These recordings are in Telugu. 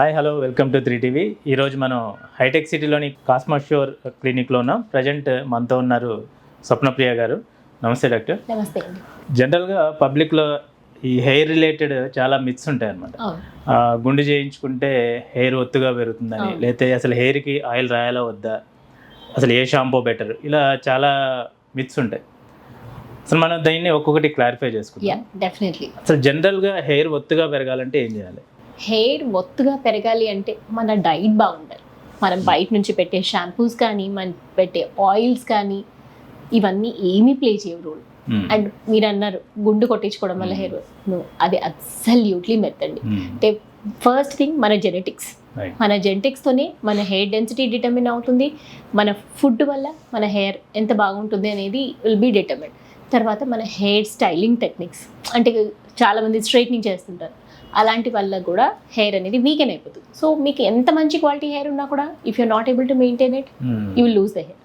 Hi hello welcome to three TV ఈరోజు మనం హైటెక్ సిటీలోని కాస్మోష్యూర్ క్లినిక్లో ఉన్నాం. ప్రజెంట్ మనతో ఉన్నారు స్వప్నప్రియ గారు. నమస్తే డాక్టర్. నమస్తే జనరల్గా పబ్లిక్లో ఈ హెయిర్ రిలేటెడ్ చాలా మిత్స్ ఉంటాయి అనమాట గుండు చేయించుకుంటే హెయిర్ ఒత్తుగా పెరుగుతుందని. లేకపోతే అసలు హెయిర్కి ఆయిల్ రాయాలా వద్దా అసలు ఏ షాంపూ బెటర్ ఇలా చాలా మిత్స్ ఉంటాయి. అసలు మనం దాన్ని ఒక్కొక్కటి క్లారిఫై చేసుకుంటాం డెఫినెట్లీ అసలు జనరల్గా హెయిర్ ఒత్తుగా పెరగాలంటే ఏం చేయాలి? హెయిర్ ఒత్తుగా పెరగాలి అంటే మన డైట్ బాగుండాలి. మనం బయట నుంచి పెట్టే షాంపూస్ కానీ మనం పెట్టే ఆయిల్స్ కానీ ఇవన్నీ ఏమీ ప్లే చేయవు రోల్. మ్మ్. అండ్ మీరు అన్నారు గుండు కొట్టించుకోవడం వల్ల హెయిర్ అది అబ్సల్యూట్లీ మెత్తండి. అంటే ఫస్ట్ థింగ్ మన జెనెటిక్స్. మన జెనెటిక్స్తోనే మన హెయిర్ డెన్సిటీ డిటర్మిన్ అవుతుంది. మన ఫుడ్ వల్ల మన హెయిర్ ఎంత బాగుంటుంది అనేది విల్ బీ డిటర్మిన్. తర్వాత మన హెయిర్ స్టైలింగ్ టెక్నిక్స్. అంటే చాలామంది స్ట్రైట్నింగ్ చేస్తుంటారు. అలాంటి వల్ల కూడా హెయిర్ అనేది వీకెన్ అయిపోతుంది. సో మీకు ఎంత మంచి క్వాలిటీ హెయిర్ ఉన్నా కూడా if you not able to maintain it. You will lose the hair.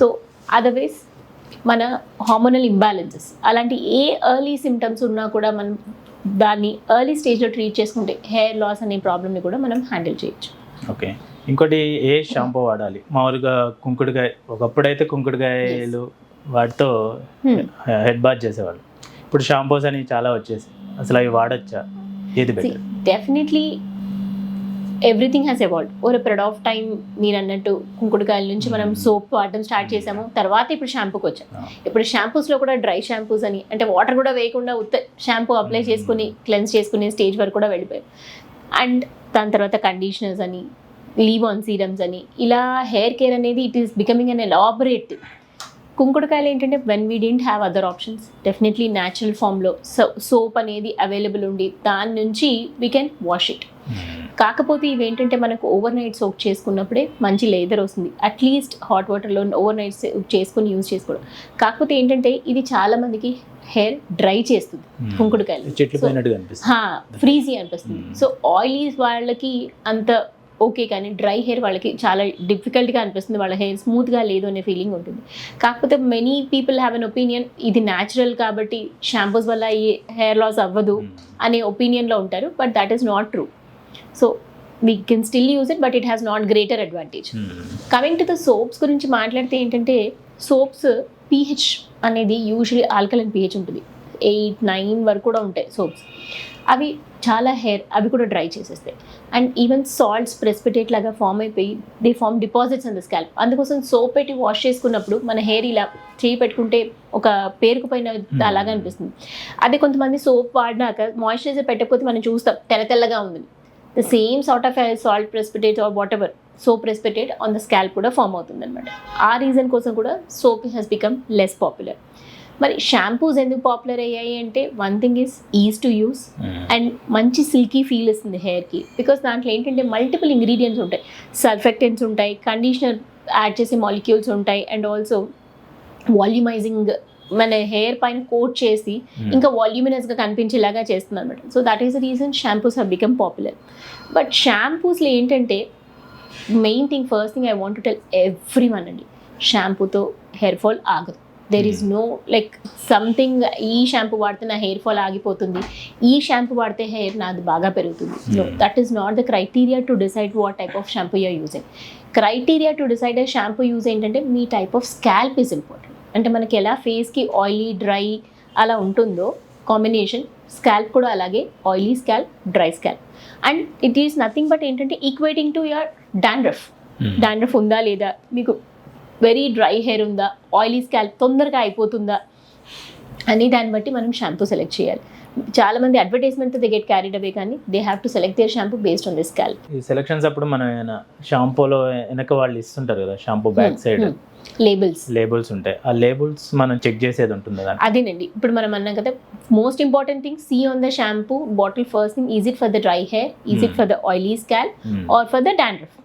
So otherwise మన హార్మోనల్ ఇంబ్యాలెన్సెస్ అలాంటి ఏ ఎర్లీ సిమ్టమ్స్ ఉన్నా కూడా మనం దాన్ని ఎర్లీ స్టేజ్లో ట్రీట్ చేసుకుంటే హెయిర్ లాస్ అనే ప్రాబ్లమ్ని కూడా మనం హ్యాండిల్ చేయొచ్చు. ఓకే ఇంకోటి ఏ షాంపూ వాడాలి? మామూలుగా కుంకుడుకాయ ఒకప్పుడైతే కుంకుడుకాయలు వాటితో Hmm. హెడ్ బాత్ చేసేవాళ్ళు. ఇప్పుడు షాంపూస్ అని చాలా వచ్చేసి అసలు అవి వాడచ్చా? ఏది better definitely everything has evolve over period of time మీరు అన్నట్టు కుంకుడుకాయల నుంచి మనం Hmm. సోప్ వాడడం స్టార్ట్ చేసాము. తర్వాత ఇప్పుడు షాంపూకి వచ్చాం. ఇప్పుడు షాంపూస్లో కూడా డ్రై షాంపూస్ అని అంటే వాటర్ కూడా వేయకుండా ఉత్త షాంపూ అప్లై Hmm. చేసుకుని క్లెన్స్ చేసుకునే స్టేజ్ వరకు కూడా వెళ్ళిపోయాయి అండ్ దాని తర్వాత కండిషనర్స్ అని లీవ్ ఆన్ సీరమ్స్ అని ఇలా హెయిర్ కేర్ అనేది it is becoming an elaborate కుంకుడుకాయలు ఏంటంటే when we didn't have other options definitely natural ఫామ్లో సో సోప్ అనేది అవైలబుల్ ఉండి దాని నుంచి వీ కెన్ వాష్ ఇట్ కాకపోతే ఇవి ఏంటంటే మనకు ఓవర్ నైట్ సోక్ చేసుకున్నప్పుడే మంచి లేదర్ వస్తుంది. అట్లీస్ట్ హాట్ వాటర్లో ఓవర్ నైట్ చేసుకుని యూజ్ చేసుకోవడం. కాకపోతే ఏంటంటే ఇది చాలా మందికి హెయిర్ డ్రై చేస్తుంది కుంకుడుకాయలు. పోయినట్టుగా అనిపిస్తుంది. ఫ్రీజీ అనిపిస్తుంది. Hmm. సో ఆయిలీ వాళ్ళకి అంత ఓకే కానీ డ్రై హెయిర్ వాళ్ళకి చాలా డిఫికల్ట్గా అనిపిస్తుంది. వాళ్ళ హెయిర్ స్మూత్గా లేదు అనే ఫీలింగ్ ఉంటుంది. కాకపోతే many people have an opinion ఇది న్యాచురల్ కాబట్టి షాంపూస్ వల్ల ఈ హెయిర్ లాస్ అవ్వదు మ్మ్. అనే ఒపీనియన్లో ఉంటారు. But that is not true. So we can still use it but it has not greater advantage. Hmm. Coming to the soaps గురించి మాట్లాడితే ఏంటంటే సోప్స్ పీహెచ్ అనేది యూజువలీ ఆల్కలైన్ పీహెచ్ ఉంటుంది. ఎయిట్ నైన్ వరకు కూడా ఉంటాయి సోప్స్. అవి చాలా హెయిర్ అవి కూడా డ్రై చేసేస్తాయి. అండ్ ఈవెన్ సాల్ట్స్ ప్రెసిపిటేట్ లాగా ఫామ్ అయిపోయి they form deposits on the scalp అందుకోసం సోప్ పెట్టి వాష్ చేసుకున్నప్పుడు మన హెయిర్ ఇలా చేయి పెట్టుకుంటే ఒక పేరుకుపోయిన అలాగా అనిపిస్తుంది. అదే కొంతమంది సోప్ వాడినాక మాయిశ్చరైజర్ పెట్టకపోతే మనం చూస్తాం తెల్ల తెల్లగా ఉంది. The same sort of salt precipitate or whatever soap precipitate on the scalp కూడా ఫామ్ అవుతుంది అనమాట ఆ రీజన్ కోసం కూడా soap has become less popular మరి షాంపూస్ ఎందుకు పాపులర్ అయ్యాయి అంటే one thing is is to use. And మంచి సిల్కీ ఫీల్ ఇస్తుంది హెయిర్కి బికాస్ దాంట్లో ఏంటంటే మల్టిపుల్ ఇంగ్రీడియంట్స్ ఉంటాయి. సర్ఫెక్టెంట్స్ ఉంటాయి కండిషనర్ యాడ్ చేసే మాలిక్యూల్స్ ఉంటాయి అండ్ ఆల్సో వాల్యూమైజింగ్ మన హెయిర్ పైన కోట్ చేసి మ్మ్. ఇంకా వాల్యూమినస్గా కనిపించేలాగా చేస్తుంది అనమాట so that is the reason shampoos have become popular but షాంపూస్లో ఏంటంటే main thing first thing I want to tell everyone అండి షాంపూతో హెయిర్ ఫాల్ ఆగదు. There is no like something ఈ షాంపూ వాడితే నా హెయిర్ ఫాల్ ఆగిపోతుంది. ఈ షాంపూ వాడితే హెయిర్ నాది బాగా పెరుగుతుంది. No. That is not the criteria to decide what type of shampoo you're using criteria to decide shampoo use ఏంటంటే మీ type of scalp is important అంటే మనకి ఎలా ఫేస్కి ఆయిలీ డ్రై అలా ఉంటుందో కాంబినేషన్ స్కాల్ప్ కూడా అలాగే oily scalp dry scalp and it is nothing but ఏంటంటే equating to your dandruff. Dandruff ఉందా లేదా? మీకు వెరీ డ్రై హెయిర్ ఉందా? ఆయిలీ స్కాల్ప్ తొందరగా అయిపోతుందా? అని దాన్ని బట్టి మనం షాంపూ సెలెక్ట్ చేయాలి. చాలా మంది advertisement they get carried away కానీ they have to select their shampoo based on the scalp. ఈ సెలక్షన్స్ అప్పుడు మనం ఏమైనా షాంపూలో వెనక వాళ్ళు ఇస్తుంటారు కదా shampoo back side. Labels labels ఉంటాయి. ఆ లేబుల్స్ మనం చెక్ చేసేది ఉంటుంది దాంట్లో అదేనండి. ఇప్పుడు మనం అన్నాం కదా most important thing see on the shampoo bottle first thing is it for the dry hair is it. For the oily scalp hmm. Or for the dandruff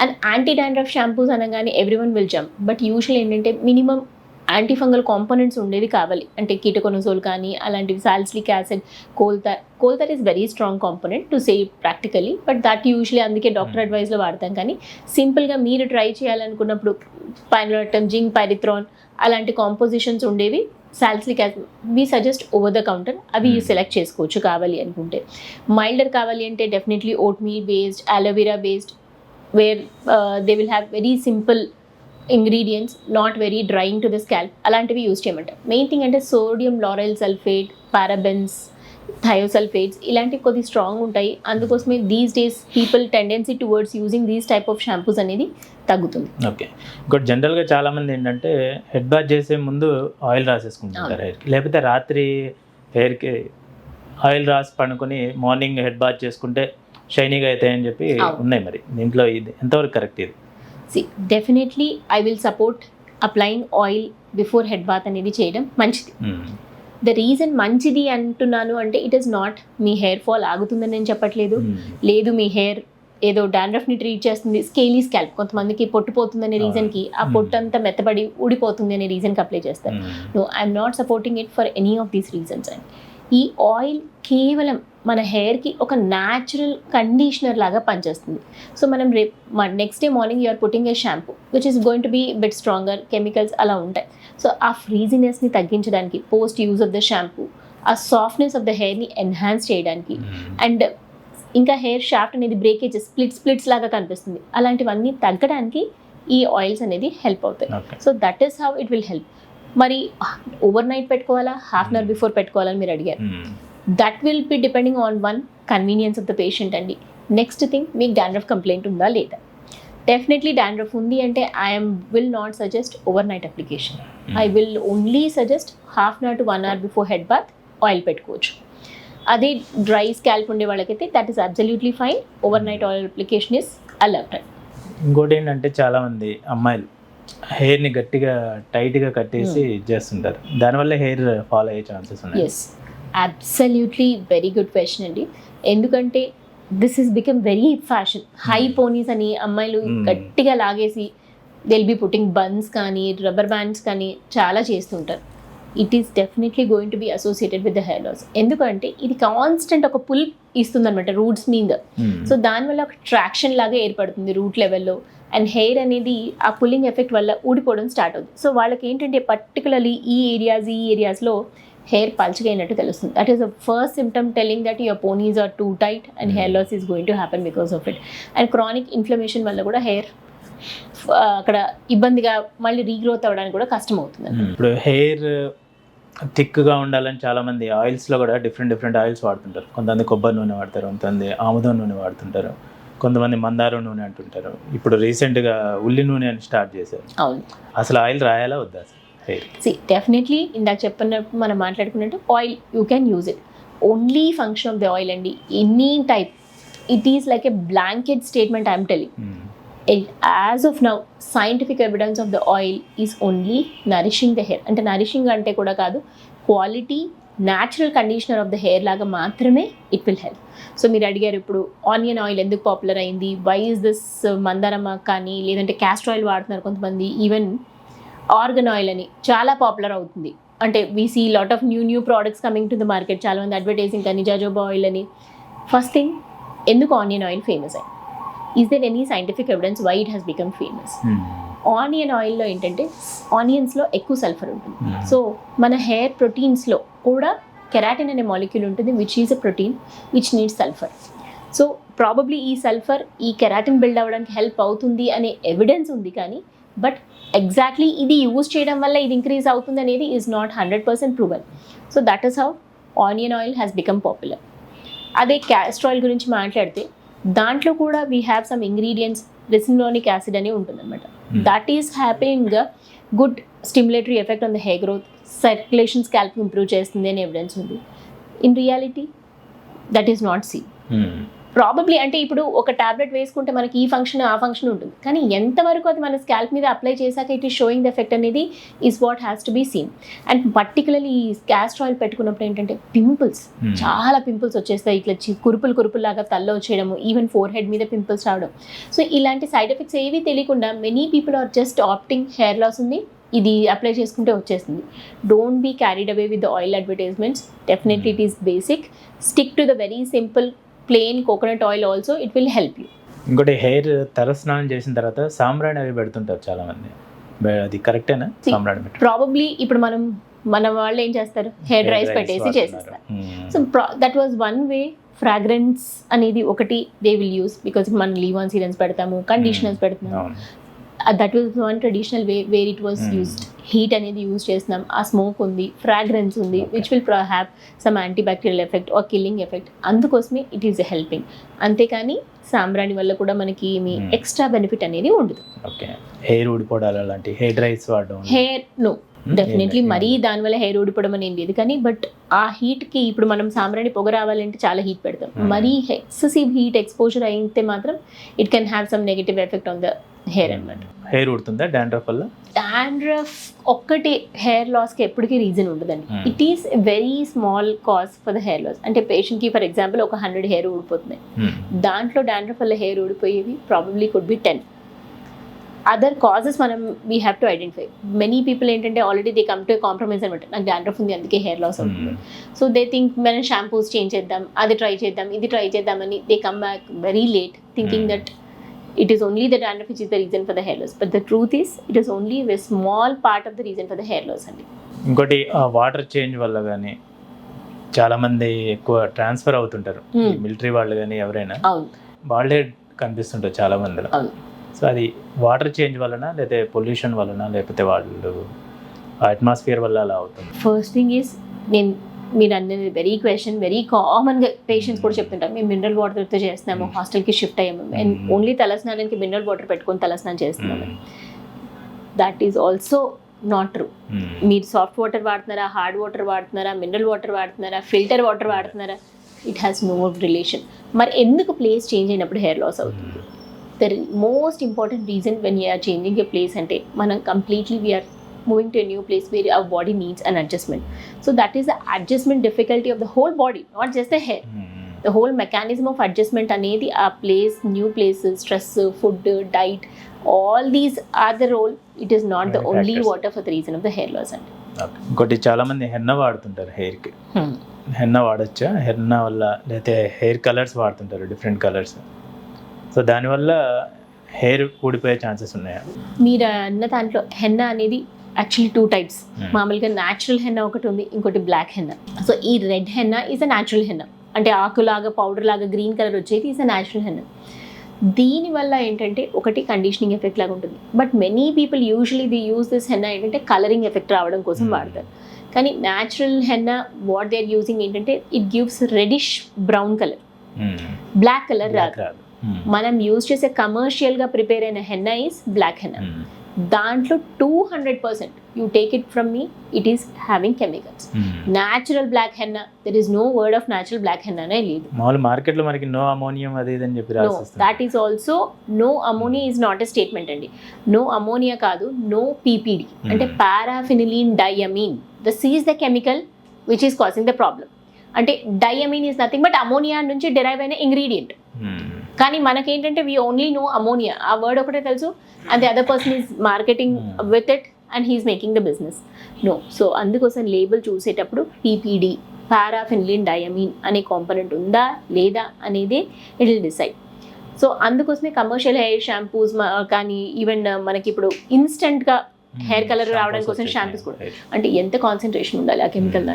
and anti dandruff shampoos అనగానే every one will jump but usual ఏంటంటే మినిమం యాంటీ ఫంగల్ కాంపోనెంట్స్ ఉండేవి కావాలి. అంటే కీటకొనజోల్ కానీ అలాంటివి salicylic acid coal tar coal tar is very strong component to say practically but that usually అందుకే డాక్టర్ Hmm. అడ్వైస్లో వాడతాం. కానీ సింపుల్గా మీరు ట్రై చేయాలనుకున్నప్పుడు పైనటం జింక్ పైరిథ్రాన్ అలాంటి కాంపోజిషన్స్ ఉండేవి. Salicylic acid we suggest over the counter అవి Hmm. సెలెక్ట్ చేసుకోవచ్చు కావాలి అనుకుంటే. మైల్డర్ కావాలి అంటే definitely oatmeal based aloe vera based where they will have very simple ingredients not very drying to the scalp అలాంటివి యూస్ చేయమంటారు. మెయిన్ థింగ్ అంటే sodium lauryl sulphate parabens thiosulphates ఇలాంటివి కొద్ది స్ట్రాంగ్ ఉంటాయి. అందుకోసమే these days people tendency towards using these type of shampoos అనేది తగ్గుతుంది. ఓకే ఇంకోటి జనరల్గా చాలా మంది ఏంటంటే హెడ్ బాత్ చేసే ముందు ఆయిల్ రాసేసుకుంటుంటారు. హెయిర్కి లేకపోతే రాత్రి హెయిర్కి ఆయిల్ రాసి పండుకొని మార్నింగ్ హెడ్ బాత్ చేసుకుంటే షైనీగా అవుతాయని చెప్పి. ఉన్నాయి మరి దీంట్లో ఇది ఎంతవరకు కరెక్ట్ ఇది see definitely I will support applying oil before head bath అనేది చేయడం మంచిది. ద రీజన్ మంచిది అంటున్నాను అంటే ఇట్ ఈస్ నాట్ మీ హెయిర్ ఫాల్ ఆగుతుందని నేను చెప్పట్లేదు మ్మ్. లేదు మీ హెయిర్ ఏదో డాండ్రఫ్ని ట్రీట్ చేస్తుంది స్కేలీ స్కాల్ప్ కొంతమందికి పొట్టు పోతుందనే అవును. రీజన్కి ఆ Hmm. పొట్టు అంతా మెత్తబడి ఊడిపోతుంది అనే రీజన్కి అప్లై చేస్తారు. No I'm not supporting it for any of these reasons and ఈ ఆయిల్ కేవలం మన హెయిర్కి ఒక న్యాచురల్ కండిషనర్ లాగా పనిచేస్తుంది. సో మనం రేపు next day morning you're putting a shampoo which is going to be bit stronger chemicals అలా ఉంటాయి. సో ఆ ఫ్రీజినెస్ని తగ్గించడానికి post use of the shampoo ఆ సాఫ్ట్నెస్ ఆఫ్ ద హెయిర్ని ఎన్హాన్స్ చేయడానికి. అండ్ ఇంకా హెయిర్ షాఫ్ట్ అనేది బ్రేకేజ్ స్ప్లిట్ స్ప్లిట్స్ లాగా కనిపిస్తుంది. అలాంటివన్నీ తగ్గడానికి ఈ ఆయిల్స్ అనేది హెల్ప్ అవుతాయి. So that is how it will help మరి ఓవర్ నైట్ పెట్టుకోవాలా? హాఫ్ అన్ అవర్ బిఫోర్ పెట్టుకోవాలని మీరు అడిగారు. That will be depending on one convenience of the patient అండి. నెక్స్ట్ థింగ్ మీకు డాండ్రఫ్ కంప్లైంట్ ఉందా లేదా? డెఫినెట్లీ డాండ్రఫ్ ఉంది అంటే I'm will not suggest overnight application I will only suggest half an hour to one hour before head bath oil పెట్టుకోవచ్చు. అదే డ్రై స్కాల్ప్ ఉండే వాళ్ళకైతే that is absolutely fine overnight oil application is allowed ఇంకోటి ఏంటంటే చాలా మంది అమ్మాయిలు హెయిర్ని గట్టిగా టైట్గా కట్టేసి ఇది చేస్తుంటారు. దానివల్ల హెయిర్ ఫాల్ అయ్యే ఛాన్సెస్ ఉన్నాయి. Yes absolutely very good question అండి. ఎందుకంటే this is become very fashion high Hmm. Ponies అని అమ్మాయిలు Hmm. గట్టిగా లాగేసి దెల్ బి పుట్టింగ్ బన్స్ కానీ రబ్బర్ బ్యాండ్స్ కానీ చాలా చేస్తుంటారు. It is definitely going to be associated with the hair loss ఎందుకంటే ఇది కాన్స్టెంట్ ఒక పుల్ ఇస్తుంది అనమాట రూట్స్ మీద. సో దానివల్ల ఒక ట్రాక్షన్ లాగా ఏర్పడుతుంది రూట్ లెవెల్లో అండ్ హెయిర్ అనేది ఆ పుల్లింగ్ ఎఫెక్ట్ వల్ల ఊడిపోవడం స్టార్ట్ అవుతుంది. సో వాళ్ళకి ఏంటంటే పర్టికులర్లీ ఈ ఏరియాస్ ఈ ఏరియాస్లో హెయిర్ పల్చగా అయినట్టు తెలుస్తుంది. That is the first symptom telling that your ponies are too tight and hair loss is going to happen because of it and chronic inflammation వల్ల కూడా హెయిర్ అక్కడ ఇబ్బందిగా మళ్ళీ రీగ్రోత్ అవ్వడానికి కూడా కష్టం అవుతుంది మ్మ్. ఇప్పుడు హెయిర్ థిక్గా ఉండాలని చాలా మంది ఆయిల్స్లో కూడా డిఫరెంట్ డిఫరెంట్ ఆయిల్స్ వాడుతుంటారు. కొంతమంది కొబ్బరి నూనె వాడతారు కొంతమంది ఆముదం నూనె వాడుతుంటారు. కొంతమంది మందారం నూనె అంటుంటారు. ఇప్పుడు రీసెంట్గా ఉల్లి నూనె అని స్టార్ట్ చేశారు. అవును. అసలు ఆయిల్ రాయాలా వద్దా సి డెఫినెట్లీ ఇందాక చెప్పినట్టు మనం మాట్లాడుకున్నట్టు oil you can use it only function of the oil అండి. Any type it is like a blanket statement I'm telling as of now scientific evidence of the oil is only nourishing the hair అంటే నరిషింగ్ అంటే కూడా కాదు quality natural conditioner of the hair లాగా మాత్రమే ఇట్ విల్ హెల్ప్ సో మీరు అడిగారు ఇప్పుడు ఆనియన్ ఆయిల్ ఎందుకు పాపులర్ అయింది? వై ఇస్ దిస్ మందారమ్మ కానీ లేదంటే క్యాస్టర్ ఆయిల్ వాడుతున్నారు కొంతమంది ఈవెన్ ఆర్గన్ ఆయిల్ అని చాలా పాపులర్ అవుతుంది. అంటే we see lot of new new products coming to the market చాలా మంది అడ్వర్టైజింగ్ కానీ జాజోబా ఆయిల్ అని. ఫస్ట్ థింగ్ ఎందుకు ఆనియన్ ఆయిల్ ఫేమస్ అయింది? Is there any scientific evidence why it has become famous onion ఆయిల్లో ఏంటంటే ఆనియన్స్లో ఎక్కువ సల్ఫర్ ఉంటుంది. సో మన హెయిర్ ప్రోటీన్స్లో కూడా కెరాటిన్ అనే మాలిక్యూల్ ఉంటుంది which is a protein which needs sulphur so probably ఈ సల్ఫర్ ఈ కెరాటిన్ బిల్డ్ అవ్వడానికి హెల్ప్ అవుతుంది అనే ఎవిడెన్స్ ఉంది కానీ బట్ ఎగ్జాక్ట్లీ ఇది యూజ్ చేయడం వల్ల ఇది ఇంక్రీజ్ అవుతుంది అనేది is not hundred percent approval so that is how onion oil has become popular అదే క్యాస్టర్ ఆయిల్ గురించి మాట్లాడితే దాంట్లో కూడా we have some ingredients ricinoleic acid అని ఉంటుందన్నమాట. That is having good stimulatory effect on the hair growth circulation scalp improve చేస్తుంది అనే ఎవిడెన్స్ ఉంది. In reality that is not see probably అంటే ఇప్పుడు ఒక టాబ్లెట్ వేసుకుంటే మనకి ఈ ఫంక్షన్ ఆ ఫంక్షన్ ఉంటుంది. కానీ ఎంతవరకు అది మన స్కాల్ప్ మీద అప్లై చేశాక it is showing the effect అనేది is what has to be seen and particularly ఈ క్యాస్టర్ ఆయిల్ పెట్టుకున్నప్పుడు ఏంటంటే పింపుల్స్ చాలా పింపుల్స్ వచ్చేస్తాయి ఇట్లా కురుపులు కురుపులు లాగా తల్లో వచ్చేయడము ఈవెన్ ఫోర్ హెడ్ మీద పింపుల్స్ రావడం. సో ఇలాంటి సైడ్ ఎఫెక్ట్స్ ఏవి తెలియకుండా many people are just opting hair loss ఉంది. ఇది అప్లై చేసుకుంటే వచ్చేస్తుంది. Don't be carried away with the oil advertisements definitely it is basic stick to the very simple plain coconut oil also it will help you ఇంకోటి హెయిర్ తలస్నానం చేసిన తర్వాత సాంబ్రాణి అవి పెడుతుంటారు చాలా మంది అది కరెక్టేనా? సాంబ్రాణి ప్రాబబ్లీ ఇప్పుడు మనం మన వాళ్ళు ఏం చేస్తారు? హెయిర్ డ్రైస్ పెట్టేసి చేసేస్తారు so that was one way fragrance అనేది ఒకటి దే విల్ యూస్ బికాస్ మనం లీవ్ ఆన్ సీరియన్స్ పెడతాము కండిషనర్స్ పెడతాము that was one traditional way where it was Hmm. Used heat అనేది యూజ్ చేస్తున్నాం. ఆ స్మోక్ ఉంది ఫ్రాగ్రెన్స్ ఉంది. Which will have some antibacterial effect or killing effect అందుకోసమే ఇట్ ఈస్ హెల్పింగ్ అంతేకాని సాంబ్రాణి వల్ల కూడా మనకి ఏమి Hmm. ఎక్స్ట్రా బెనిఫిట్ అనేది ఉండదు. హెయిర్ ఊడిపోవడాలు అలాంటి హెయిర్ డ్రైస్ వాడడం. Hair no Hmm? డెఫినెట్లీ మరీ దానివల్ల హెయిర్ ఊడిపోవడం అనేది లేదు. కానీ బట్ ఆ హీట్కి ఇప్పుడు మనం సాంబ్రాణి పొగ రావాలంటే చాలా హీట్ పెడతాం. Hmm. మరీ ఎక్సెసివ్ హీట్ ఎక్స్పోజర్ అయితే మాత్రం it can have some negative effect on the hair అనమాట. హెయిర్ ఉడుతుందా? డాండ్రఫ్ వల్ల? డాండ్రఫ్ ఒక్కటి హెయిర్ లాస్కి ఎప్పటికీ రీజన్ ఉండదండి. Hmm. It is very small cause for the hair loss అంటే పేషెంట్కి ఫర్ ఎగ్జాంపుల్ ఒక హండ్రెడ్ హెయిర్ ఊడిపోతుంది. దాంట్లో డాండ్రఫ్ వల్ల hair ఊడిపోయేవి probably could be ten other causes మనం we have to identify many people ఏంటంటే already they come to compromise అనమాట. నాకు డాండ్రఫ్ ఉంది అందుకే హెయిర్ లాస్ అవుతుంది. సో దే థింక్ మనం షాంపూస్ చేంజ్ చేద్దాం అది ట్రై చేద్దాం ఇది ట్రై చేద్దామని they come back very late thinking Hmm. That it is only the dandruff which is the reason for the hair loss but the truth is it is only very small part of the reason for the hair loss అండి ఇంకోటి వాటర్ చేంజ్ వల్ల కానీ చాలా మంది ఎక్కువ ట్రాన్స్ఫర్ అవుతుంటారు. Hmm. మిలిటరీ వాళ్ళు కానీ ఎవరైనా. వాళ్ళే కనిపిస్తుంటారు చాలా మందిలో. సో అది వాటర్ చేంజ్ వలన లేకపోతే పొల్యూషన్ వలన లేకపోతే వాళ్ళు అట్మాస్ఫియర్ వల్ల అలా అవుతుంది. ఫస్ట్ థింగ్ ఈస్ నేను మీరు అన్నది వెరీ క్వశ్చన్ వెరీ కామన్గా పేషెంట్స్ కూడా చెప్తుంటారు మేము మినరల్ వాటర్తో చేస్తున్నాము Hmm. హాస్టల్కి షిఫ్ట్ అయ్యాము అండ్ Hmm. ఓన్లీ తలస్నానానికి మినరల్ వాటర్ పెట్టుకొని తలస్నానం చేస్తున్నాము Hmm. That is also not true Hmm. మీరు సాఫ్ట్ వాటర్ వాడుతున్నారా హార్డ్ వాటర్ వాడుతున్నారా మినరల్ వాటర్ వాడుతున్నారా ఫిల్టర్ వాటర్ వాడుతున్నారా ఇట్ హ్యాస్ నో రిలేషన్ మరి ఎందుకు ప్లేస్ చేంజ్ అయినప్పుడు హెయిర్ లాస్ అవుతుంది Hmm. The most important reason when you're changing a place అంటే మనం completely we're moving to new place where our body needs an adjustment so that is the adjustment difficulty of the whole body not just the hair Hmm. The whole mechanism of adjustment అనేది ఆ place new place stress food diet all these are the role it is not the only. Water for the reason of the hair loss అండి. ఇంకోటి చాలా మంది హెన్న వాడుతుంటారు hair కి హెన్న వాడచ్చా? హెన్న వల్ల లేకపోతే హెయిర్ కలర్స్ వాడుతుంటారు డిఫరెంట్ కలర్స్ సో దానివల్ల హెయిర్ ఊడిపోయే ఛాన్సెస్ ఉన్నాయా? మీరు అన్న దాంట్లో హెన్న అనేది యాక్చువల్లీ టూ టైప్స్. మామూలుగా న్యాచురల్ హెన్న ఒకటి ఉంది ఇంకోటి బ్లాక్ హెన్న సో ఈ red henna is a natural henna అంటే ఆకులాగా పౌడర్ లాగా గ్రీన్ కలర్ వచ్చేది ఈజ్ అ న్యాచురల్ హెన్న దీనివల్ల ఏంటంటే ఒకటి కండిషనింగ్ ఎఫెక్ట్ లాగా ఉంటుంది. But many people usually the use this henna ఏంటంటే కలరింగ్ ఎఫెక్ట్ రావడం కోసం Hmm. వాడతారు. కానీ natural henna what they are using ఏంటంటే it gives reddish brown colour black colour రాదు. Hmm. మనం యూజ్ చేసే కమర్షియల్గా ప్రిపేర్ అయిన హెన్న ఈస్ బ్లాక్ హెన్న. దాంట్లో two hundred percent you take it from me it is having chemicals. Natural black henna there is no word of natural black henna అనే లేదు. మామూలు మార్కెట్లో మనకి నో అమోనియం అది ఇది అని చెప్పి no that is also no ammonia is not a statement అండి. నో అమోనియా కాదు నో పీపీడి అంటే Hmm. Paraphenylene diamine the sees the chemical which is causing the problem అంటే diamine is nothing but ammonia నుంచి డెరైవ్ అయిన ఇంగ్రీడియంట్. కానీ మనకేంటంటే వీ ఓన్లీ నో అమోనియా ఆ వర్డ్ ఒకటే తెలుసు? And the other person is marketing. With it and he is making the business no so అందుకోసం లేబుల్ చూసేటప్పుడు పీపీడి పారాఫిన్లిన్ డయమీన్ అనే కాంపనెంట్ ఉందా లేదా అనేది ఇట్ విల్ డిసైడ్ సో అందుకోసమే కమర్షియల్ హెయిర్ షాంపూస్ కానీ ఈవెన్ మనకి ఇప్పుడు ఇన్స్టెంట్గా Hair colour Shampoos రావడం కోసం shampoos కూడా. అంటే ఎంత కాన్సన్ట్రేషన్ ఉండాలి ఆ కెమికల్ Hmm.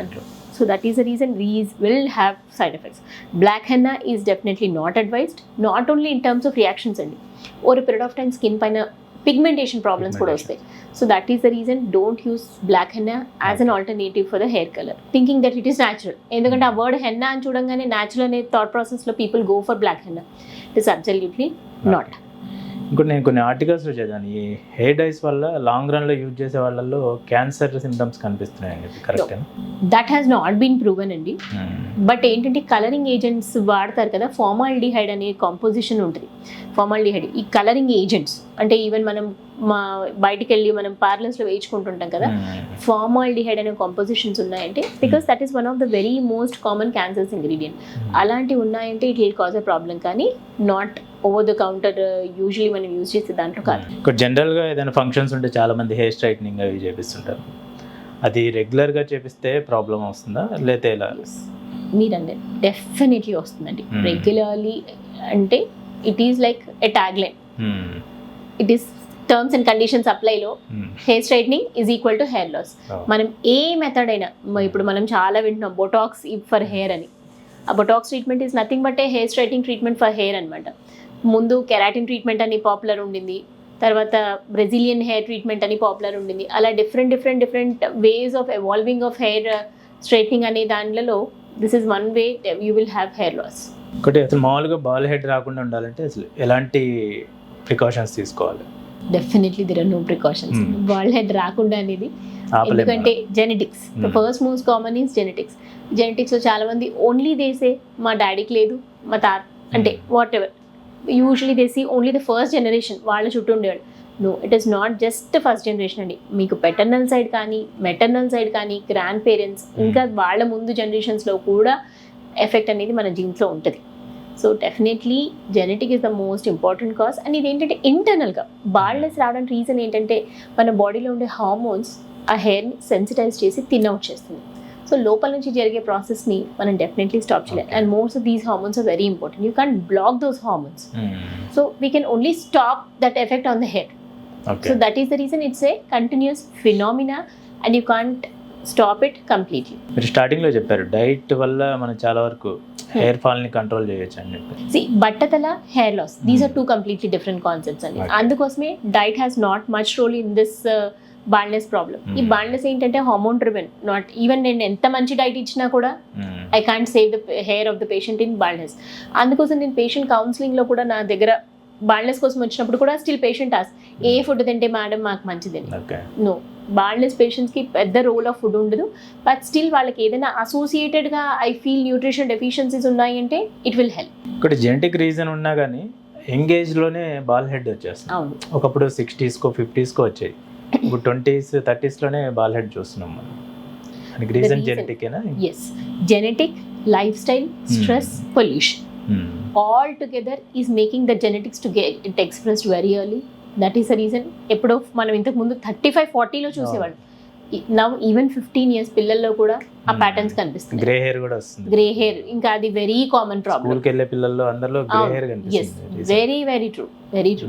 దాంట్లో so that is the reason we will have side effects black henna is definitely not advised not only in terms of reactions అండి over period of time skin పైన పిగ్మెంటేషన్ ప్రాబ్లమ్స్ కూడా వస్తాయి so that is the reason don't use black henna as an alternative for the hair colour thinking that it is natural ఎందుకంటే ఆ వర్డ్ హెన్నా అని చూడంగానే న్యాచురల్ అనే థాట్ ప్రాసెస్లో people go for black henna it is absolutely not ఇంకోటి నేను కొన్ని ఆర్టికల్స్లో చదివాను. ఈ హెయిర్ డైస్ వల్ల లాంగ్ రన్లో యూజ్ చేసే వాళ్ళలో క్యాన్సర్ సిమ్టమ్స్ కనిపిస్తున్నాయి చెప్పి correct that has not been proven అండి. బట్ ఏంటంటే కలరింగ్ ఏజెంట్స్ వాడతారు కదా ఫార్మాల్డిహైడ్ అనే కాంపోజిషన్ ఉంటుంది. ఫార్మాల్డిహైడ్ ఈ కలరింగ్ ఏజెంట్స్ అంటే ఈవెన్ మనం మా బయటికి వెళ్ళి మనం పార్లర్స్లో వేయించుకుంటుంటాం కదా ఫార్మాల్డిహైడ్ అనే కాంపోజిషన్స్ ఉన్నాయంటే because that is one of the very most common cancers ingredient అలాంటివి ఉన్నాయంటే it will cause a problem కానీ not over the counter usually మనం యూజ్ చేసే దాంట్లో కాదు. ఇక్కడ జనరల్గా ఏదైనా ఫంక్షన్స్ ఉంటే చాలా మంది హెయిర్ స్ట్రైట్నింగ్ అవి చేపిస్తుంటారు. అది రెగ్యులర్గా చేపిస్తే ప్రాబ్లం వస్తుందా? లేతే ఇలా మీరు అంటే డెఫినెట్లీ వస్తుందండి. Hmm. రెగ్యులర్లీ అంటే it is like a tag line Hmm. It is terms and conditions అప్లైలో Hmm. Hair straightening is equal to hair loss. మనం ఏ మెథడ్ అయినా మ- ఇప్పుడు మనం చాలా వింటున్నాం బొటాక్స్ ఫర్ హెయిర్ అని. ఆ Botox treatment is nothing but a hair straightening treatment for hair అనమాట ముందు కెరాటిన్ ట్రీట్మెంట్ అని పాపులర్ ఉండింది. తర్వాత బ్రెజిలియన్ హెయిర్ ట్రీట్మెంట్ అని పాపులర్ ఉండింది. అలా different different different ways of evolving of hair straightening అనే దాంట్లో this is one way you will have hair loss ఒకటి అసలు మామూలుగా బాల్ హెడ్ రాకుండా ఉండాలంటే అసలు ఎలాంటి ప్రికాషన్స్ తీసుకోవాలి? Definitely there are no precautions Hmm. Bald head రాకుండా అనేది. ఎందుకంటే genetics the Hmm. First most common is genetics జెనెటిక్స్లో చాలా మంది ఓన్లీ దేసే మా డాడీకి లేదు మా తాత అంటే whatever usually these only the first generation వాళ్ళ చుట్టూ ఉండేవాళ్ళు. No it is not just first generation అండి. మీకు పెటర్నల్ సైడ్ కానీ మెటర్నల్ సైడ్ కానీ గ్రాండ్ పేరెంట్స్ ఇంకా వాళ్ళ ముందు జనరేషన్స్లో కూడా ఎఫెక్ట్ అనేది మన జీన్స్లో ఉంటుంది. So definitely genetic is the most important cause and ఇది ఏంటంటే ఇంటర్నల్గా బాల్నెస్ రావడానికి రీజన్ ఏంటంటే మన బాడీలో ఉండే హార్మోన్స్ ఆ హెయిర్ని సెన్సిటైజ్ చేసి తిన్ అవుట్ చేస్తుంది సో లోపల నుంచి జరిగే ప్రాసెస్ని మనం డెఫినెట్లీ స్టాప్ చేయలేం. Okay. And most of these hormones are very important you can block those hormones Hmm. So we can only stop that effect on the okay so that is the reason it's a continuous phenomena and you can't stop it completely మీరు స్టార్టింగ్లో చెప్పారు డైట్ వల్ల మనం చాలా వరకు హెయిర్ ఫాల్ని కంట్రోల్ చేయొచ్చు అని చెప్పి సి బట్టతల hair loss these are two completely different concepts అండి. అందుకోసమే diet has not much role in this baldness problem ఈ Hmm. బాల్నెస్ ఏంటంటే హార్మోన్ డ్రివెన్ నాట్ ఈవెన్ నేను ఎంత మంచి డైట్ ఇచ్చినా కూడా Hmm. I can't save the hair of the patient in baldness అందుకోసం నేను పేషెంట్ కౌన్సిలింగ్లో కూడా నా దగ్గర బాల్నెస్ కోసం వచ్చినప్పుడు కూడా స్టిల్ పేషెంట్ ఆస్ ఏ ఫుడ్ తింటే మేడం మాకు మంచిదని నో బాల్నెస్ పేషెంట్స్కి పెద్ద రోల్ ఆఫ్ ఫుడ్ ఉండదు. బట్ స్టిల్ వాళ్ళకి ఏదైనా అసోసియేటెడ్గా ఐ ఫీల్ న్యూట్రిషన్ డెఫిషియన్సీస్ ఉన్నాయి ఇట్ విల్ హెల్ప్ ఒకటి జెనెటిక్ రీజన్ ఉన్నా కానీ యంగ్ ఏజ్లోనే బాల్ హెడ్ వచ్చేస్తుంది. ఒకప్పుడు సిక్స్టీస్కో ఫిఫ్టీస్కో వచ్చేది ఇప్పుడు ట్వంటీస్ థర్టీస్లోనే బాల్ హెడ్ చూస్తున్నాం మనం. Reason జెనెటికేనా yes genetic lifestyle stress pollution all together is making the genetics to get it very early that is the reason ఎప్పుడో మనం ఇంతకు ముందు థర్టీ ఫైవ్ ఫార్టీలో చూసేవాళ్ళం. నవ్ ఈవెన్ ఫిఫ్టీన్ ఇయర్స్ పిల్లల్లో కూడా ఆ. ప్యాటర్న్స్ కనిపిస్తుంది గ్రే హెయిర్ కూడా వస్తుంది. గ్రే హెయిర్ ఇంకా అది వెరీ కామన్ ప్రాబ్లమ్ స్కూల్కి వెళ్ళే పిల్లల్లో అందరిలో గ్రే హెయిర్ కనిపిస్తుంది very very true very true.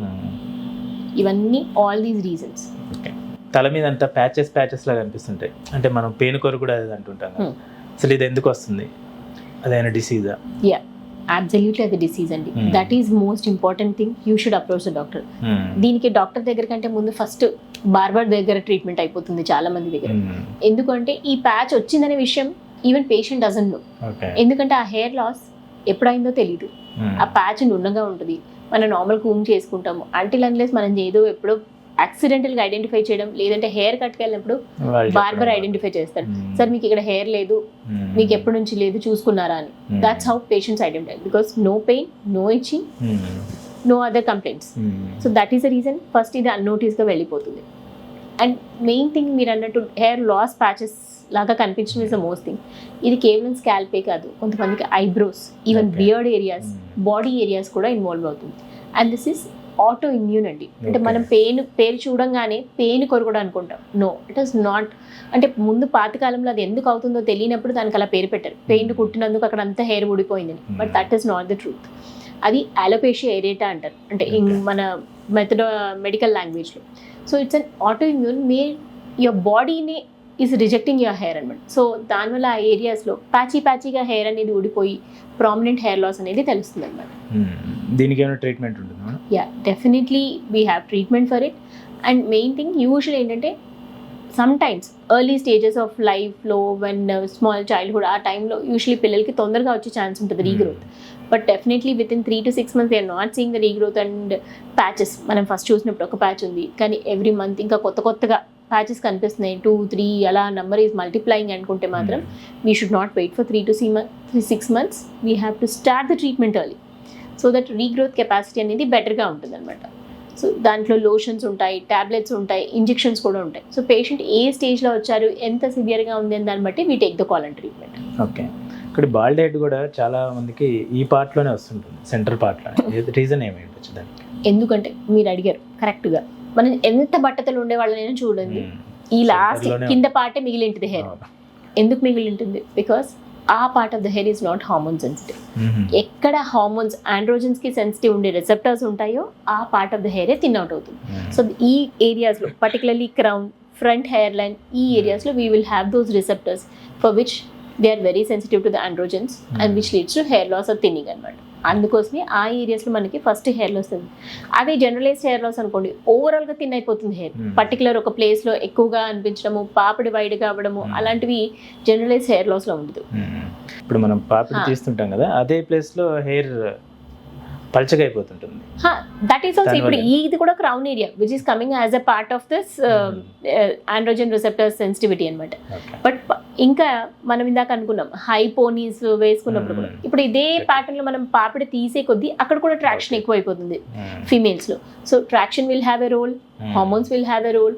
ఇవన్నీ ఆల్ దీస్ రీజన్స్. తల మీద అంతా ప్యాచెస్ ప్యాచెస్ లాగా కనిపిస్తుంటాయి అంటే మనం పెయిన్ కొర కూడా అది అంటుంటాం. అసలు ఇది ఎందుకు వస్తుంది? అదైనా డిసీజా యా అబ్సల్యూట్లీ అది డిసీజ్ అండి. That is most important thing you should approach the doctor దీనికి డాక్టర్ దగ్గర కంటే ముందు ఫస్ట్ బార్బర్ దగ్గర ట్రీట్మెంట్ అయిపోతుంది చాలా మంది దగ్గర. ఎందుకంటే ఈ ప్యాచ్ వచ్చిందనే విషయం ఈవెన్ పేషెంట్ డజన్ నో ఎందుకంటే ఆ హెయిర్ లాస్ ఎప్పుడైందో తెలియదు ఆ ప్యాచ్ నున్నగా ఉంటుంది. మనం నార్మల్ కూమ్ చేసుకుంటాము. అంటిల్ అన్లెస్ మనం ఏదో ఎప్పుడో యాక్సిడెంటల్గా ఐడెంటిఫై చేయడం లేదంటే హెయిర్ కట్కి వెళ్ళినప్పుడు బార్బర్ ఐడెంటిఫై చేస్తాడు. సార్ మీకు ఇక్కడ హెయిర్ లేదు. మీకు ఎప్పటి నుంచి లేదు? చూసుకున్నారా? అని. That's how patients identify because no pain no itching no other complaints so that is the reason first ఇది అన్నోటీస్గా వెళ్ళిపోతుంది. అండ్ మెయిన్ థింగ్ మీరు అన్నట్టు హెయిర్ లాస్ ప్యాచెస్ లాగా కనిపించడం ఇస్ ద మోస్ట్ థింగ్ ఇది కేవలం స్కాల్పే కాదు. కొంతమందికి eyebrows even. Beard areas body areas కూడా ఇన్వాల్వ్ అవుతుంది. And this is auto immune అండి అంటే. మనం పెయిన్ పేరు చూడంగానే పెయిన్ కొరకడం అనుకుంటాం. నో ఇట్ ఈస్ నాట్ అంటే ముందు పాతకాలంలో అది ఎందుకు అవుతుందో తెలియనప్పుడు దానికి అలా పేరు పెట్టారు. పెయిన్ కుట్టినందుకు అక్కడ అంతా hair ఊడిపోయిందని but Hmm. That is not the truth అది అలోపేషియా ఏరేటా అంటారు. అంటే. మన మెథడ్ మెడికల్ లాంగ్వేజ్లో so it's an auto immune me your బాడీని ఈజ్ రిజెక్టింగ్ యువర్ హెయిర్ అనమాట సో దానివల్ల ఆ ఏరియాస్లో ప్యాచీ ప్యాచీగా హెయిర్ అనేది ఊడిపోయి ప్రామినెంట్ హెయిర్ లాస్ అనేది తెలుస్తుంది అనమాట దీనికి ఏమైనా ట్రీట్మెంట్ ఉంటుంది yeah definitely we have treatment for it and main thing usual ఏంటంటే sometimes early stages of లైఫ్లో వెన్ స్మాల్ చైల్డ్హుడ్ ఆ టైంలో యూజువలీ పిల్లలకి తొందరగా వచ్చే ఛాన్స్ ఉంటుంది regrowth but definitely within three to six months they are not seeing the regrowth and patches మనం ఫస్ట్ చూసినప్పుడు ఒక ప్యాచ్ ఉంది. కానీ ఎవ్రీ మంత్ ఇంకా కొత్త కొత్తగా ప్యాచెస్ కనిపిస్తున్నాయి. టూ త్రీ అలా నెంబర్ ఈజ్ మల్టిప్లయింగ్ అనుకుంటే మాత్రం we should not wait for three to see month six months we have to start the treatment early so that regrowth capacity అనేది బెటర్గా ఉంటుంది అనమాట సో దాంట్లో లోషన్స్ ఉంటాయి టాబ్లెట్స్ ఉంటాయి ఇంజెక్షన్స్ కూడా ఉంటాయి. సో పేషెంట్ ఏ స్టేజ్లో వచ్చారు ఎంత సివియర్గా ఉంది అని దాన్ని బట్టి we take the call and treatment okay ఇక్కడ బాల్డ్ హెడ్ కూడా చాలా మందికి ఈ part లోనే వస్తుంటుంది సెంట్రల్ పార్ట్లోనే రీజన్ ఏమి ఎందుకంటే మీరు అడిగారు కరెక్ట్గా మనం ఎంత బట్టతలు ఉండే వాళ్ళనైనా చూడండి. ఈ లాస్ట్ కింద పాటే మిగిలి ఉంటుంది హెయిర్. ఎందుకు మిగిలి ఉంటుంది బికాస్ ఆ part of the hair is not hormone sensitive ఎక్కడ హార్మోన్స్ ఆండ్రోజన్స్కి సెన్సిటివ్ ఉండే రిసెప్టర్స్ ఉంటాయో ఆ పార్ట్ ఆఫ్ ద హెయిరే థిన్ అవుట్ అవుతుంది. సో ఈ ఏరియాస్లో particularly crown front hair line ఈ ఏరియాస్లో we will have those receptors for which they are very sensitive to the androgens and which leads to hair loss or thinning అనమాట అందుకోసమే ఆ ఏరియాస్లో మనకి ఫస్ట్ హెయిర్ లాస్ వస్తుంది అదే జనరలైజ్డ్ హెయిర్ లాస్ అనుకోండి ఓవరాల్గా థిన్ అయిపోతుంది హెయిర్ Hmm. పర్టికులర్ ఒక ప్లేస్లో ఎక్కువగా అనిపించడము పాపిడి వైడ్గా అవ్వడము Hmm. అలాంటివి జనరలైజ్ హెయిర్ లాస్లో ఉండదు ఇప్పుడు మనం పాపిడి. తీస్తుంటాం కదా అదే ప్లేస్లో హెయిర్ పల్చగా అయిపోతుంటుంది దట్ ఈస్ ఆల్సో ఇప్పుడు. ఇది కూడా crown area which is coming as a part of this androgen receptor sensitivity అనమాట బట్ ఇంకా మనం ఇందాక అనుకున్నాం హై పోనీస్ వేసుకున్నప్పుడు కూడా. Hmm. ఇప్పుడు ఇదే. ప్యాటర్న్లో మనం పాపిడి తీసే కొద్దీ అక్కడ కూడా ట్రాక్షన్. ఎక్కువ అయిపోతుంది ఫీమేల్స్లో. So traction will have a role hormones will have a role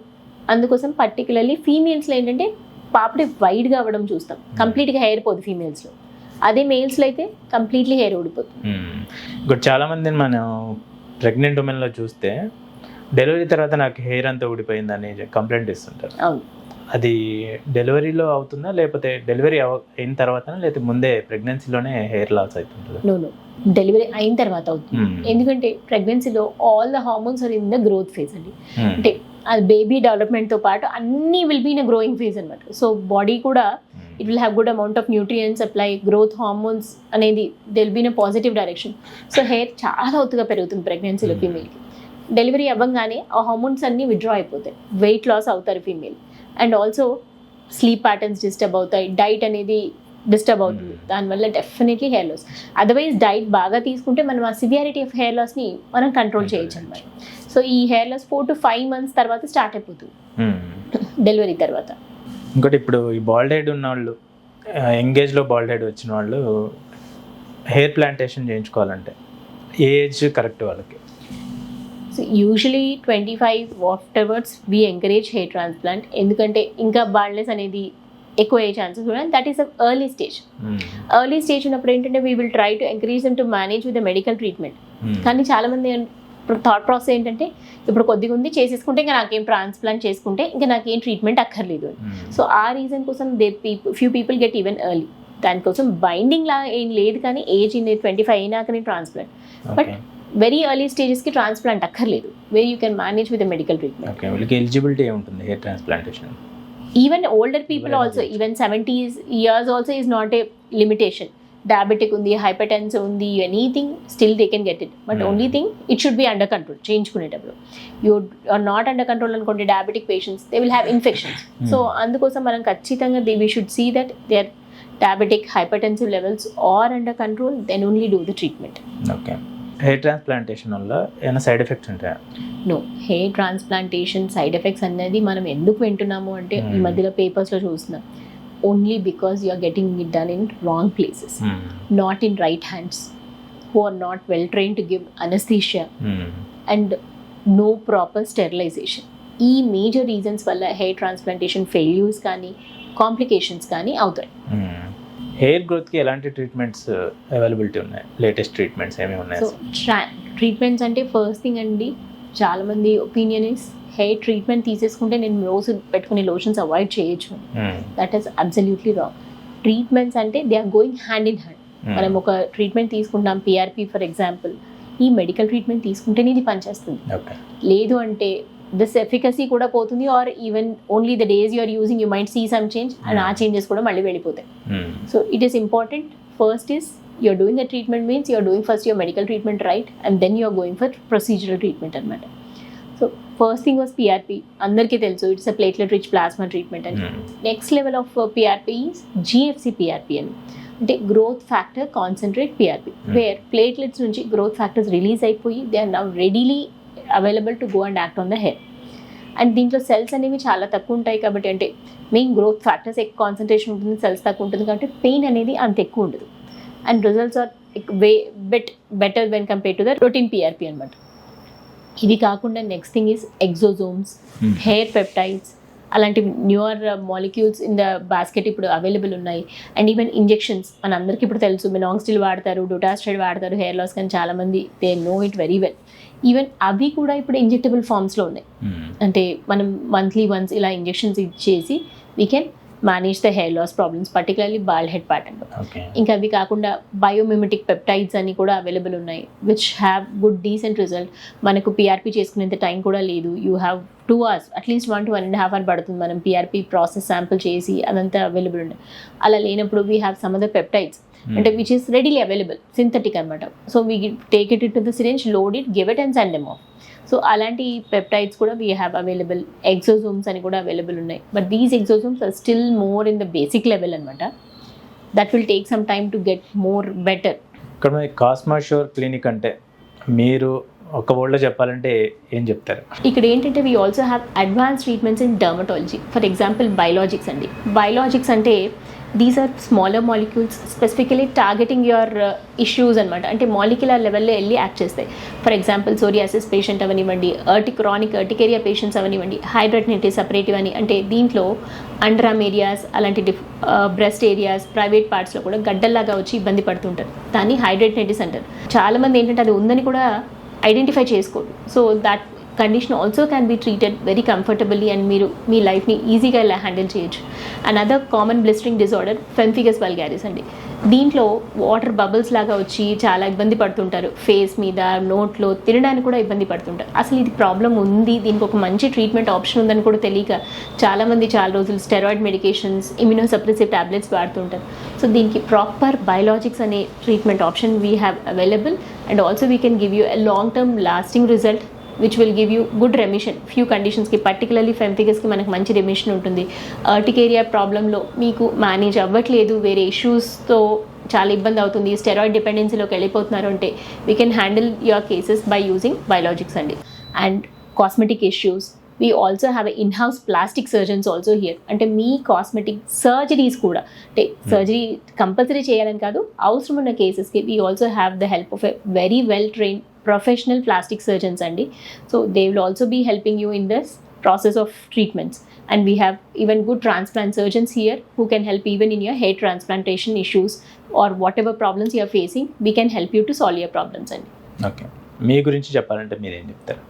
అందుకోసం పర్టికులర్లీ ఫీమేల్స్లో ఏంటంటే పాపిడి వైడ్గా అవ్వడం చూస్తాం. కంప్లీట్గా హెయిర్ పోదు ఫీమేల్స్లో అదే మేల్స్లో అయితే కంప్లీట్లీ హెయిర్ ఊడిపోతుంది. ఇప్పుడు చాలా మందిని మనం ప్రెగ్నెంట్ ఉమెన్లో చూస్తే డెలివరీ తర్వాత నాకు హెయిర్ అంతా ఊడిపోయిందని కంప్లైంట్ ఇస్తుంటారు అవును. అది డెలివరీలో అవుతుందా లేకపోతే డెలివరీ అయిన తర్వాత లేకపోతే ముందే ప్రెగ్నెన్సీలోనే హెయిర్ లాస్ అవుతుంటుందా నో నో డెలివరీ అయిన తర్వాత అవుతుంది. Hmm. ఎందుకంటే ప్రెగ్నెన్సీలో all the hormones are in the growth phase అండి. Hmm. అంటే అది బేబీ డెవలప్మెంట్తో పాటు అన్నీ will be in growing phase అనమాట సో బాడీ కూడా it will have good amount of nutrients supply growth hormones అనేది will be in positive direction so hair చాలా ఒత్తుగా పెరుగుతుంది ప్రెగ్నెన్సీలో Hmm. ఫీమేల్కి డెలివరీ అవ్వగానే ఆ హార్మోన్స్ అన్నీ విత్డ్రా అయిపోతాయి. వెయిట్ లాస్ అవుతారు female and also sleep patterns disturb అవుతాయి. డైట్ అనేది డిస్టర్బ్ అవుతుంది. Hmm. దానివల్ల definitely hair loss otherwise diet బాగా తీసుకుంటే మనం ఆ సివియారిటీ ఆఫ్ హెయిర్ లాస్ని మనం కంట్రోల్ చేయొచ్చు అనమాట సో ఈ hair loss four to five months తర్వాత స్టార్ట్ అయిపోతుంది. Hmm. డెలివరీ తర్వాత. ఇంకోటి ఇప్పుడు ఈ బాల్డ్ హెడ్ ఉన్న వాళ్ళు ఎంగేజ్లో బాల్డ్ హెడ్ వచ్చిన వాళ్ళు హెయిర్ ప్లాంటేషన్ చేయించుకోవాలంటే ఏ ఏజ్ కరెక్ట్ వాళ్ళకి? So usually twenty five afterwards we encourage hair transplant ఎందుకంటే ఇంకా బాల్డ్నెస్ అనేది ఎక్కువ అయ్యే ఛాన్సెస్ ఉన్నాయి that is early stage. Early stage ఉన్నప్పుడు ఏంటంటే we will try to encourage them to manage with the medical treatment. కానీ చాలామంది ఇప్పుడు థాట్ ప్రాసెస్ ఏంటంటే ఇప్పుడు కొద్దిగా ఉంది చేసేసుకుంటే ఇంకా నాకేం ట్రాన్స్ప్లాంట్ చేసుకుంటే ఇంకా నాకేం ట్రీట్మెంట్ అక్కర్లేదు అని. Hmm. సో ఆ రీజన్ కోసం they people few people get even early దానికోసం బైండింగ్ లా ఏం లేదు కానీ ఏజ్ ఇన్ ట్వంటీ ఫైవ్ అయినాకనే ట్రాన్స్ప్లాంట్ Okay. వెరీ ఎర్లీ స్టేజెస్కి ట్రాన్స్ప్లాంట్ అక్కర్లేదు. Way you can manage with medical treatment వీళ్ళకి eligibility hair transplantation even older people also. Even seventies years also is not a limitation diabetic ఉంది హైపర్ టెన్స్ ఉంది anything still they can get it but. Only thing it should be under control చేయించుకునేటప్పుడు. You are not under control అనుకోండి diabetic patients they will have infections so అందుకోసం మనం ఖచ్చితంగా they we should see that they are diabetic hypertensive levels are under control then only do the treatment okay hair transplantation వల్ల ఏమైనా సైడ్ ఎఫెక్ట్స్ ఉంటాయా? No hair transplantation side effects అనేది మనం ఎందుకు వింటున్నాము అంటే ఈ Hmm. మధ్యలో పేపర్స్లో చూస్తున్నాం. Only because you are getting it done in wrong places Hmm. Not in right hands who are not well train to give anesthesia Hmm. And no proper sterilization ఈ మేజర్ రీజన్స్ వల్ల హెయిర్ ట్రాన్స్ప్లాంటేషన్ ఫెయిల్యూర్స్ కానీ కాంప్లికేషన్స్ కానీ అవుతాయి. Hmm. హెయిర్ గ్రోత్కి ఎలాంటి ట్రీట్మెంట్స్ అవైలబిలిటీ ఉన్నాయి? లేటెస్ట్ ట్రీట్మెంట్స్ ఏమేమి ఉన్నాయి? ట్రీట్మెంట్స్ అంటే ఫస్ట్ థింగ్ అండి చాలామంది ఒపీనియన్ ఇస్ హెయిర్ ట్రీట్మెంట్ తీసేసుకుంటే నేను రోజు పెట్టుకునే లోషన్స్ అవాయిడ్ చేయొచ్చు. That is absolutely wrong treatments అంటే they are going hand in hand. మనం ఒక ట్రీట్మెంట్ తీసుకుంటాం పిఆర్పి ఫర్ ఎగ్జాంపుల్ ఈ మెడికల్ ట్రీట్మెంట్ తీసుకుంటేనే ఇది పనిచేస్తుంది. లేదు అంటే దిస్ ఎఫికసీ కూడా పోతుంది or even only the days you're using you mind see some change and ఆ చేంజెస్ కూడా మళ్ళీ వెళ్ళిపోతాయి. So it is important first is you're doing a treatment means you're doing first your medical treatment right and then you're going for procedural treatment అనమాట so first thing was PRP అందరికీ తెలుసు it's a platelet rich plasma treatment అని. Next level of PRP GFC PRP అని. అంటే growth factor concentrate PRP. Where platelets నుంచి గ్రోత్ ఫ్యాక్టర్స్ రిలీజ్ అయిపోయి they are now readily available to go and act on the hair and దీంట్లో సెల్స్ అనేవి చాలా తక్కువ ఉంటాయి కాబట్టి అంటే మెయిన్ గ్రోత్ ఫ్యాక్టర్స్ ఎక్కువ కాన్సన్ట్రేషన్ ఉంటుంది సెల్స్ తక్కువ ఉంటుంది కాబట్టి పెయిన్ అనేది అంత ఎక్కువ ఉండదు. And results are way bet better when compare to the routine PRP అనమాట ఇది కాకుండా next thing is exosomes. Hair peptides అలాంటి newer molecules in the basket ఇప్పుడు అవైలబుల్ ఉన్నాయి అండ్ ఈవెన్ ఇంజెక్షన్స్ మన అందరికీ ఇప్పుడు తెలుసు మినాంగ్ స్టిల్ వాడతారు డొటాస్టైడ్ వాడతారు హెయిర్ లాస్ కానీ చాలామంది they know it very well even అవి కూడా ఇప్పుడు ఇంజెక్టబుల్ ఫామ్స్లో ఉన్నాయి Hmm. అంటే మనం మంత్లీ వన్స్ ఇలా ఇంజెక్షన్స్ ఇచ్చేసి we can manage the hair loss problems particularly bald head ప్యాటర్న్లో ఇంకా అవి కాకుండా బయోమిమెటిక్ పెప్టైడ్స్ అని కూడా అవైలబుల్ ఉన్నాయి which have good decent result మనకు పిఆర్పి చేసుకునేంత టైం కూడా లేదు. You have two hours at least one to one and half hour పడుతుంది మనం పిఆర్పి ప్రాసెస్ శాంపుల్ చేసి అదంతా అవైలబుల్ ఉన్నాయి అలా లేనప్పుడు we have some other peptides అంటే which is readily available synthetic అనమాట so we take it it to the syringe load it give it and send them off so అలాంటి పెప్టైడ్స్ కూడా వీ హ్యావ్ అవైలబుల్ ఎగ్జోజోమ్స్ అని కూడా అవైలబుల్ ఉన్నాయి. But these exosomes are still more in the basic level అనమాట that will take some time to get more better ఇక్కడ మరి కాస్మా షోర్ క్లినిక్ అంటే మీరు ఒక వర్డ్లో చెప్పాలంటే ఏం చెప్తారు? ఇక్కడ ఏంటంటే we also have advance treatments in dermatology for example biologics అండి. బయలాజిక్స్ అంటే these are smaller molecules specifically targeting your issues అనమాట అంటే మాలిక్యులర్ లెవెల్లో వెళ్ళి యాక్ట్ చేస్తాయి. ఫర్ ఎగ్జాంపుల్ సోరియాసిస్ పేషెంట్ అవనివ్వండి అర్టి క్రానిక్ అర్టికేరియా పేషెంట్స్ అవనివ్వండి హైడ్రట్నిటీ సపరేటివ్ అని. అంటే దీంట్లో అండ్రామ్ ఏరియాస్ అలాంటి డిఫ్ బ్రెస్ట్ ఏరియాస్ ప్రైవేట్ పార్ట్స్లో కూడా గడ్డల్లాగా వచ్చి ఇబ్బంది పడుతుంటారు. దాన్ని హైడ్రట్నిటీస్ అంటారు. చాలామంది ఏంటంటే అది ఉందని కూడా ఐడెంటిఫై చేసుకోరు. So that condition also can be treated very comfortably and మీరు మీ లైఫ్ని ఈజీగా ఇలా హ్యాండిల్ చేయొచ్చు. And other common blistering disorder pemphigus vulgaris అండి. దీంట్లో వాటర్ బబుల్స్ లాగా వచ్చి చాలా ఇబ్బంది పడుతుంటారు. ఫేస్ మీద నోట్లో తినడానికి కూడా ఇబ్బంది పడుతుంటారు. అసలు ఇది ప్రాబ్లం ఉంది దీనికి ఒక మంచి ట్రీట్మెంట్ ఆప్షన్ ఉందని కూడా తెలియక చాలామంది చాలా రోజులు స్టెరాయిడ్ మెడికేషన్స్ ఇమ్యూనోసప్రెసివ్ టాబ్లెట్స్ వాడుతుంటారు. సో దీనికి ప్రాపర్ బయోలాజిక్స్ అనే treatment option we have available and also we can give you a long term lasting result which will give you good remission few కండిషన్స్కి పర్టికులర్లీ ఫెంఫిగస్కి మనకు మంచి రెమిషన్ ఉంటుంది. అర్టికేరియా ప్రాబ్లంలో మీకు మేనేజ్ అవ్వట్లేదు. వేరే ఇష్యూస్తో చాలా ఇబ్బంది అవుతుంది. స్టెరాయిడ్ డిపెండెన్సీలోకి వెళ్ళిపోతున్నారు అంటే we can handle your cases by using biologics అండి. And cosmetic issues we also have a in house plastic surgeons also here అంటే మీ కాస్మెటిక్ సర్జరీస్ కూడా. అంటే సర్జరీ కంపల్సరీ చేయాలని కాదు అవసరం ఉన్న కేసెస్కి we also have the help of a very well train professional plastic surgeons అండి so they will also be helping you in this process of treatments and we have even good transplant surgeons here who can help even in your hair transplantation issues or whatever problems you are facing we can help you to solve your problems and okay మీ గురించి చెప్పాలంటే మీరు ఏం చెప్తారు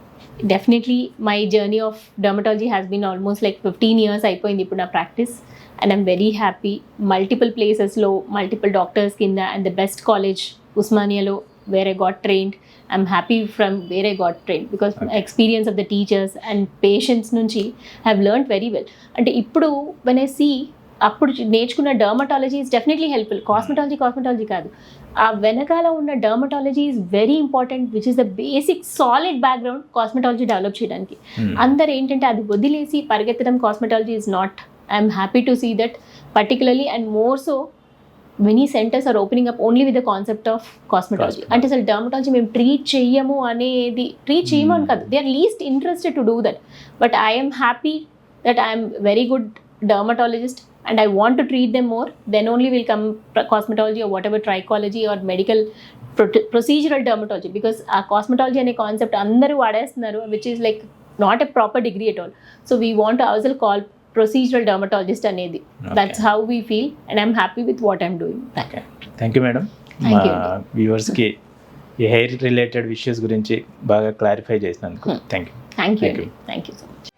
definitely my journey of dermatology has been almost like 15 years అయిపోయింది ఇప్పుడు నా practice and I'm very happy multiple ప్లేసెస్లో మల్టిపుల్ డాక్టర్స్ కింద and the best college ఉస్మానియాలో where I got trained I'm happy from where I got train because. Experience of the teachers and patients నుంచి హ్యావ్ లెర్న్ వెరీ వెల్ అంటే ఇప్పుడు వెన్ ఐ సీ అప్పుడు నేర్చుకున్న dermatology is definitely helpful cosmetology cosmetology కాదు ఆ వెనకాల ఉన్న dermatology is very important which is the basic solid background cosmetology develop చేయడానికి. Hmm. అందరు ఏంటంటే అది వదిలేసి పరిగెత్తడం cosmetology is not I'm happy to see that particularly and more so many centers are opening up only with the concept of cosmetology. అంటే అసలు డర్మటాలజీ మేము ట్రీట్ చెయ్యము అనేది ట్రీట్ చేయము అని కాదు. They are least interested to do that but I'm happy that I'm very good dermatologist and I want to treat them more then only will come cosmetology or whatever trichology or medical procedural dermatology because ఆ కాస్మెటాలజీ అనే కాన్సెప్ట్ అందరూ వాడేస్తున్నారు which is like not a proper degree at all so we want అవసల్ call procedural dermatologist అనేది. That's how we feel and I'm happy with what I'm doing thank you madam Thank మా you. వ్యూవర్స్కి ఈ హెయిర్ రిలేటెడ్ ఇష్యూస్ గురించి బాగా క్లారిఫై చేసినందుకు. Thank you thank you Thank you. Thank you so much